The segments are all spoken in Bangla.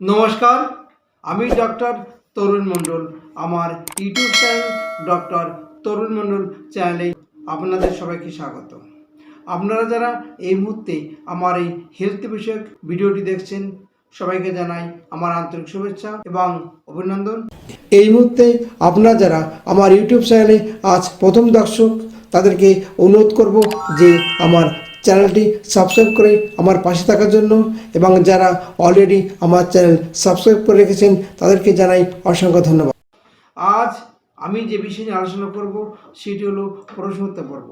নমস্কার, আমি ডক্টর তরুণ মণ্ডল। আমার YouTube channel doctor Tarun Mondal চ্যানেলে আপনাদের সবাইকে স্বাগত। আপনারা যারা এই মুহূর্তে আমার এই হেলথ বিষয়ক ভিডিওটি দেখছেন, সবাইকে জানাই আমার আন্তরিক শুভেচ্ছা এবং অভিনন্দন। এই মুহূর্তে আপনারা যারা আমার ইউটিউব চ্যানেলে আজ প্রথম দর্শক, তাদেরকে অনুরোধ করব যে আমার চ্যানেলটি সাবস্ক্রাইব করে আমার পাশে থাকার জন্য এবং যারা অলরেডি আমার চ্যানেল সাবস্ক্রাইব করে রেখেছেন, তাদেরকে জানাই অসংখ্য ধন্যবাদ। আজ আমি যে বিষয় নিয়ে আলোচনা করব, সেটি হলো প্রশ্নোত্তর পর্ব।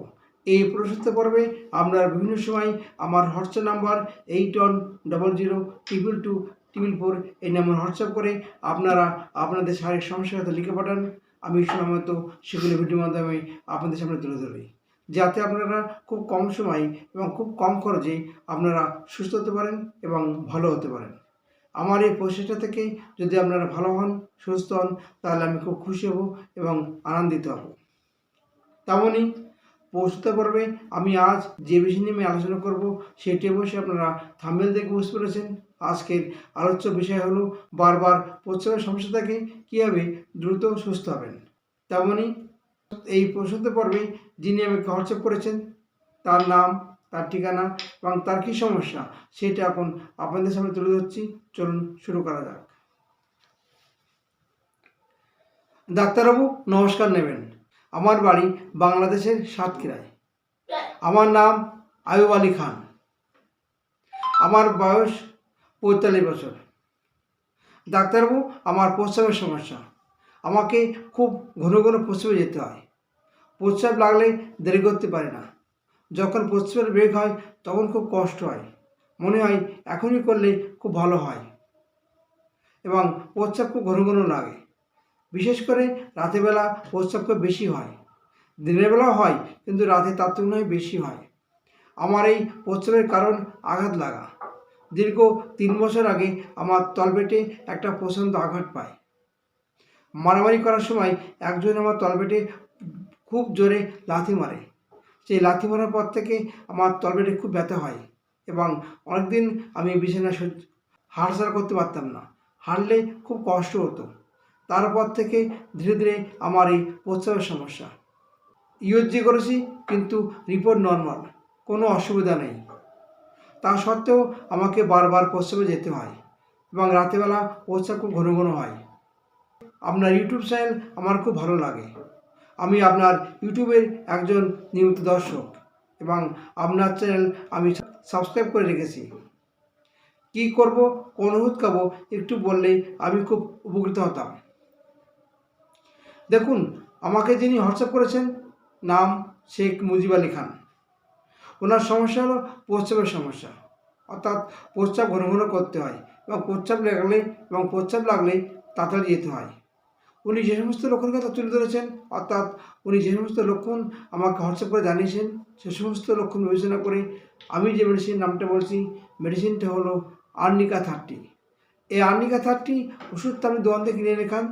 এই প্রশ্নোত্তর পর্বে আপনারা বিভিন্ন সময় আমার WhatsApp number eight one double zero triple two triple four এই নাম্বার হোয়াটসঅ্যাপ করে আপনারা আপনাদের শারীরিক সমস্যার কথা লিখে পাঠান। আমি সময় মতো সেগুলো ভিডিওর মাধ্যমে আপনাদের সামনে তুলে ধরি যাতে আপনারা খুব কম সময় এবং খুব কম খরচে আপনারা সুস্থ হতে পারেন এবং ভালো হতে পারেন। আমার এই প্রচেষ্টা থেকে যদি আপনারা ভালো হন, সুস্থ হন, তাহলে আমি খুব খুশি হব এবং আনন্দিত হব। তেমনই প্রস্তুত পর্বে আমি আজ যে বিষয় নিয়ে আমি আলোচনা করব, সেটি অবশ্যই আপনারা থাম্বেল দেখে বুঝতে পেরেছেন। আজকের আলোচ্য বিষয় হলো, বারবার প্রস্রাবের সমস্যা থেকে কীভাবে দ্রুত সুস্থ হবেন। তেমনই এই প্রশ্নোত্তর পর্বে যিনি আমাকে হোয়াটসঅ্যাপ করেছেন, তার নাম, তার ঠিকানা এবং তার কী সমস্যা সেটা এখন আপনাদের সামনে তুলে ধরছি। চলুন শুরু করা যাক। ডাক্তারবাবু, নমস্কার নেবেন। আমার বাড়ি বাংলাদেশের সাতক্ষীরায়। আমার নাম আয়ুব আলী খান। আমার বয়স পঁয়তাল্লিশ বছর। ডাক্তারবাবু, আমার প্রস্রাবের সমস্যা। আমাকে খুব ঘন ঘন প্রস্রাবে যেতে হয়। প্রস্রাব লাগলে দেরি করতে পারি না। যখন প্রস্রাবের বেগ হয়, তখন খুব কষ্ট হয়। মনে হয় এখনই করলে খুব ভালো হয়। এবং প্রস্রাব খুব ঘন ঘন লাগে। বিশেষ করে রাতেরবেলা প্রস্রাব খুব বেশি হয়। দিনের বেলাও হয়, কিন্তু রাতে তার তুলনায় বেশি হয়। আমার এই প্রস্রাবের কারণ আঘাত লাগা। দীর্ঘ তিন বছর আগে আমার তলপেটে একটা প্রচণ্ড আঘাত পায়। মারামারি করার সময় একজন আমার তলপেটে খুব জোরে লাথি মারে। সেই লাথি মারার পর থেকে আমার তলপেটে খুব ব্যথা হয় এবং অনেকদিন আমি বিছানা হাঁটাচলা করতে পারতাম না। হাঁটলে খুব কষ্ট হতো। তারপর থেকে ধীরে ধীরে আমার এই প্রস্রাবের সমস্যা। ইউএসজি করেছি, কিন্তু রিপোর্ট নর্মাল, কোনো অসুবিধা নেই। তা সত্ত্বেও আমাকে বারবার প্রস্রাবে যেতে হয় এবং রাতেবেলা প্রস্রাব খুব ঘন ঘন হয়। আপনার ইউটিউব চ্যানেল আমার খুব ভালো লাগে। আমি আপনার ইউটিউবের একজন নিয়মিত দর্শক এবং আপনার চ্যানেল আমি সাবস্ক্রাইব করে রেখেছি। কী করব, কোন ওষুধ খাব, একটু বললেই আমি খুব উপকৃত হতাম। দেখুন, আমাকে যিনি হোয়াটসঅ্যাপ করেছেন, নাম শেখ মুজিব আলী খান। ওনার সমস্যা হলো প্রস্রাবের সমস্যা। অর্থাৎ প্রস্রাব ঘন ঘন করতে হয় এবং প্রস্রাব লাগলে এবং প্রস্রাব লাগলে তাড়াতাড়ি যেতে হয়। উনি যে সমস্ত লক্ষণের কথা তুলে ধরেছেন, অর্থাৎ উনি যে সমস্ত লক্ষণ আমাকে হোয়াটসঅ্যাপ করে জানিয়েছেন, সে সমস্ত লক্ষণ বিবেচনা করে আমি যে মেডিসিন নামটা বলছি মেডিসিনটা হলো আর্নিকা থার্টি। এই আর্নিকা থার্টি ওষুধটা আপনি দোকান থেকে কিনে এনে খান,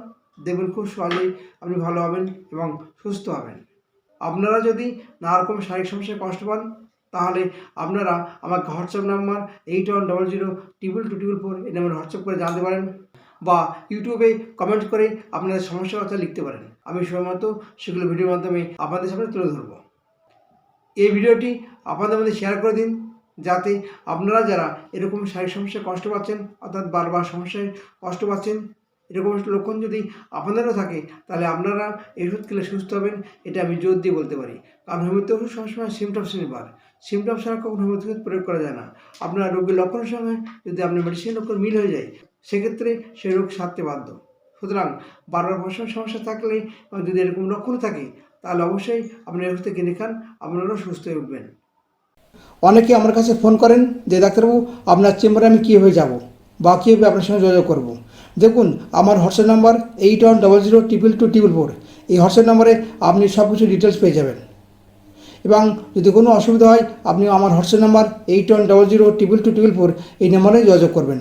দেখবেন খুব সহজেই আপনি ভালো হবেন এবং সুস্থ হবেন। আপনারা যদি নানা রকম শারীরিক সমস্যায় কষ্ট পান, তাহলে আপনারা আমাকে WhatsApp number eight one double zero triple two triple four এই নাম্বারে হোয়াটসঅ্যাপ করে জানতে পারেন। বা ইউটিউবে কমেন্ট করে আপনাদের সমস্যার কথা লিখতে পারেন। আমি সময় মতো সেগুলো ভিডিওর মাধ্যমে আপনাদের সামনে তুলে ধরবো। এই ভিডিওটি আপনাদের মধ্যে শেয়ার করে দিন, যাতে আপনারা যারা এরকম শারীরিক সমস্যায় কষ্ট পাচ্ছেন, অর্থাৎ বারবার সমস্যায় কষ্ট পাচ্ছেন, এরকম লক্ষণ যদি আপনাদেরও থাকে, তাহলে আপনারা এই ওষুধ খেলে সুস্থ হবেন, এটা আমি জোর দিয়ে বলতে পারি। কারণ হোমিওপ্যাথি ওষুধ সবসময় সিমটমস নির্ভর। সিমটমস ছাড়া কখনো হোমিওপ্যাথি প্রয়োগ করা যায় না। আপনার রোগের লক্ষণের সঙ্গে যদি আপনার মেডিসিন লক্ষণ মিল হয়ে যায় সেক্ষেত্রে সে রোগ সারতে বাধ্য। সুতরাং বারবার বসার সমস্যা থাকলে যদি এরকম লক্ষণ থাকে, তাহলে অবশ্যই আপনি ওষুধ কিনে খান, আপনারাও সুস্থ হয়ে উঠবেন। অনেকে আমার কাছে ফোন করেন যে, ডাক্তারবাবু, আপনার চেম্বারে আমি কীভাবে যাব বা কীভাবে আপনার সঙ্গে যোগাযোগ করব? দেখুন, আমার WhatsApp number eight one double zero triple two triple four এই হোয়াটসঅ্যাপ নাম্বারে আপনি সব কিছু ডিটেলস পেয়ে যাবেন। এবং যদি কোনো অসুবিধা হয় আপনি আমার WhatsApp number eight one double zero triple two triple four এই নাম্বারে যোগাযোগ করবেন।